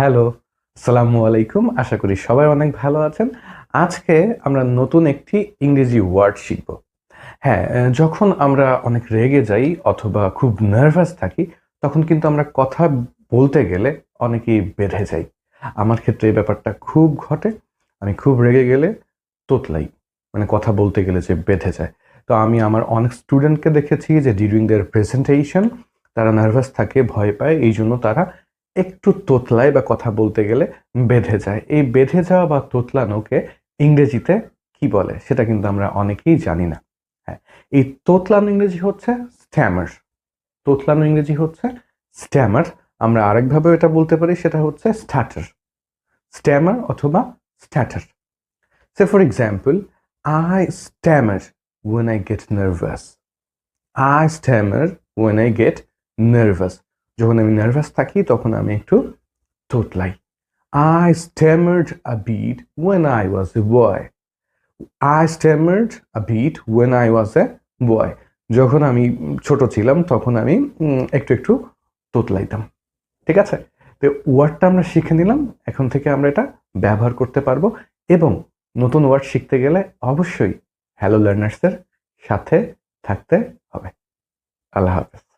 Hello সালামু আলাইকুম। আশা করি সবাই অনেক ভালো আছেন। আজকে আমরা নতুন একটি ইংরেজি ওয়ার্ড শিখব। হ্যাঁ যখন আমরা অনেক রেগে যাই অথবা খুব নার্ভাস থাকি, তখন কিন্তু আমরা কথা বলতে গেলে অনেকেই বেঁধে যাই। আমার ক্ষেত্রে এই ব্যাপারটা খুব ঘটে। আমি খুব রেগে গেলে তোতলাই মানে কথা বলতে গেলে যে বেঁধে যায়। তো আমি আমার অনেক স্টুডেন্টকে দেখেছি যে ডিউরিং দেয়ার প্রেজেন্টেশন তারা নার্ভাস থাকে, ভয় পায়, এই জন্য তারা একটু তোতলায় বা কথা বলতে গেলে বেঁধে যায়। এই বেঁধে যাওয়া বা তোতলানোকে ইংরেজিতে কি বলে? সেটা কিন্তু আমরা অনেকেই জানি না। হ্যাঁ এই তোতলানো ইংরেজি হচ্ছে স্ট্যামার। তোতলানো ইংরেজি হচ্ছে স্ট্যামার। আমরা আরেকভাবে এটা বলতে পারি, সেটা হচ্ছে স্ট্যাটার। স্ট্যামার অথবা stutter. Say for example I stammer when I get nervous I stammer when I get nervous. যখন আমি নার্ভাস থাকি, তখন আমি একটু তোতলাই I stammered a bit when I was a boy I stammered a bit when I was a boy. যখন আমি ছোট ছিলাম, তখন আমি একটু একটু তোতলাইতাম ঠিক আছে? তো ওয়ার্ডটা আমরা শিখে নিলাম। এখন থেকে আমরা এটা ব্যবহার করতে পারব এবং নতুন ওয়ার্ড শিখতে গেলে অবশ্যই হ্যালো লার্নার্সের সাথে থাকতে হবে। আল্লাহ হাফেজ।